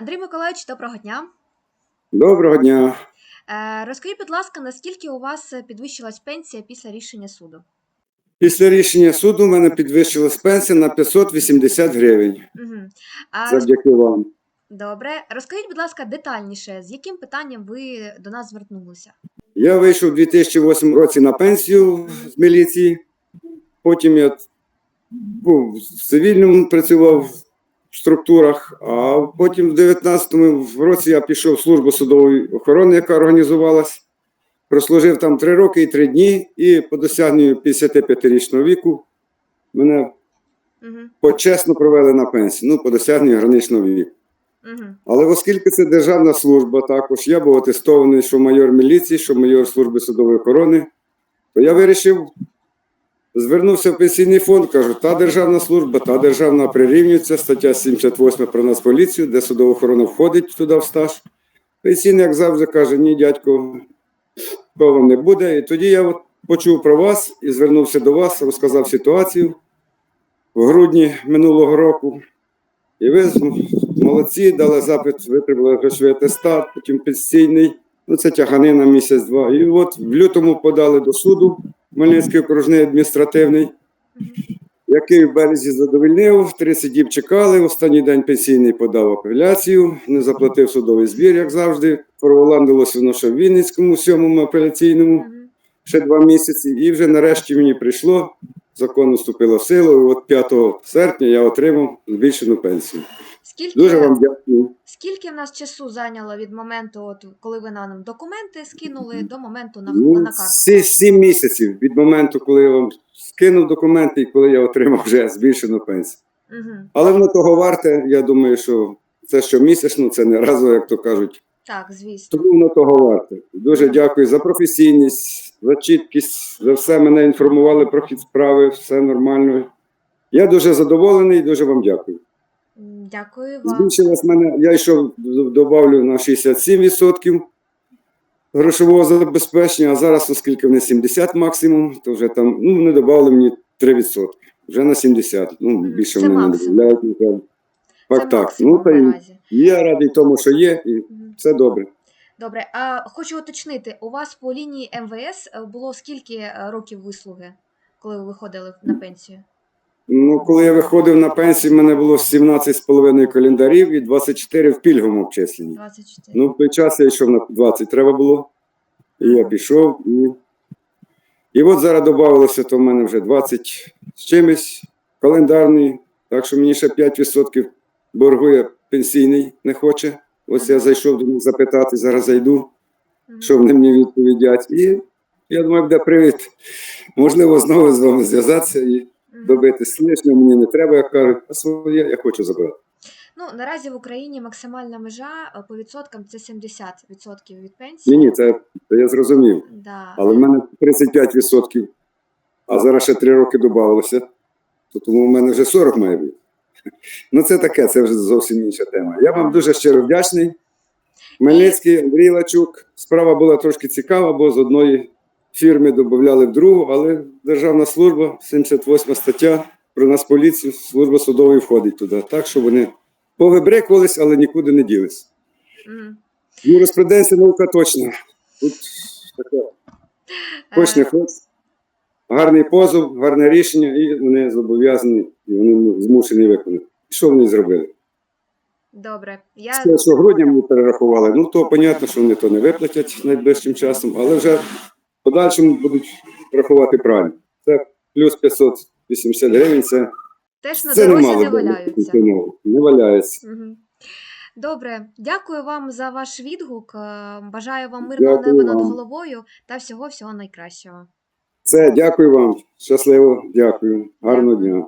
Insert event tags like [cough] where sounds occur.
Андрій Миколаївич, доброго дня. Доброго дня. Е, Розкажіть, будь ласка, наскільки у вас підвищилась пенсія після рішення суду? Після рішення суду в мене підвищилась пенсія на 580 гривень. Угу. А, Завдяки вам. Добре. Розкажіть, будь ласка, детальніше, з яким питанням ви до нас звернулися? Я вийшов у 2008 році на пенсію з міліції. Потім я був в цивільному, працював структурах, а потім в 19-му році я пішов в службу судової охорони, яка організувалась. Прослужив там 3 роки і 3 дні, і по досягненню 55-річного віку мене Угу. почесно провели на пенсію, ну, по досягненню граничного віку. Угу. Але оскільки це державна служба, також я був атестований, що майор міліції, що майор служби судової охорони, то я вирішив, звернувся в пенсійний фонд, кажу, та державна служба, та державна прирівнюється, стаття 78 про нас поліцію, де судова охорона входить туди в стаж. Пенсійний, як завжди, каже, ні, дядько, вам не буде. І тоді я от почув про вас і звернувся до вас, розказав ситуацію в грудні минулого року. І ви молодці, дали запит, витримали грошовий атестат, потім пенсійний. Ну, це тяганина місяць-два. І от в лютому подали до суду Хмельницький окружний адміністративний, який в березі задовольнив, 30 діб чекали. Останній день пенсійний подав апеляцію, не заплатив судовий збір, як завжди. Проволандилося воно ще в Вінницькому, сьомому апеляційному ще два місяці, і вже нарешті мені прийшло. Закон вступило в силу. І от 5 серпня я отримав збільшену пенсію. Скільки, Дуже вам дякую. скільки в нас часу зайняло від моменту, от, коли ви нам документи скинули, до моменту на, Ну, на карту? сі- сім місяців від моменту, коли я вам скинув документи і коли я отримав вже збільшену пенсію. Угу. Але воно того варте. Я думаю, що це щомісячно, це не разово, як то кажуть. Так, звісно. Тому воно того варте. Дуже дякую за професійність, за чіткість, за все мене інформували про хід справи, все нормально. Я дуже задоволений, дуже вам дякую. Дякую вам. Збільшилась мене, я йшов, добавлю на 67% грошового забезпечення, а зараз, оскільки вони 70 максимум, то вже там, ну, вони додали мені 3%. Вже на 70. Ну, більше Це вони не додають. Так, так. Ну, та й я радий тому, що є, і все добре. Добре, а хочу уточнити, у вас по лінії МВС е, було скільки е, років вислуги, коли ви виходили на пенсію? Коли я виходив на пенсію, в мене було 17,5 календарів і 24 в пільговому обчисленні. 24. Ну, в той час я йшов на 20 треба було. І я пішов. І, і от зараз додавалося, то в мене вже 20 з чимось календарний. Так що мені ще 5% боргує пенсійний не хоче. Ось я зайшов до них запитати, зараз зайду, що вони мені відповідять. І я думаю, буде привід. Можливо, знову з вами зв'язатися і. Добитись лишнього мені не треба, як кажуть, а своє я хочу забрати. Ну, наразі в Україні максимальна межа е, по відсоткам це 70% від пенсії. Ні, ні, це, це я зрозумів. Да. Але в мене 35%, а зараз ще 3 роки додавалося, то тому в мене вже 40 має бути. [laughs] Ну, це таке, це вже зовсім інша тема. Я вам дуже щиро вдячний. Хмельницький, Андрій Лачук. Справа була трошки цікава, бо з одної фірми додавали в другу, але державна служба, 78 стаття про нас поліцію, служба судової входить туди. Так що вони повибрикувались, але нікуди не ділись. Мгм. Юриспруденція наука точна. Тут таке. Хоч не Е, хоч. Гарний позов, гарне рішення, і вони зобов'язані, і вони змушені виконати. Що вони зробили? Добре. Я... Те, що грудня мені перерахували, ну то понятно, що вони то не виплатять найближчим часом, але вже подальшому будуть рахувати правильно. Це плюс 580 гривень, це, Теж на це дорозі не валяються. Не валяється. Добре, дякую вам за ваш відгук. е, Бажаю вам мирного неба над головою та всього всього найкращого. Це дякую вам. Щасливо, дякую. Гарного дня.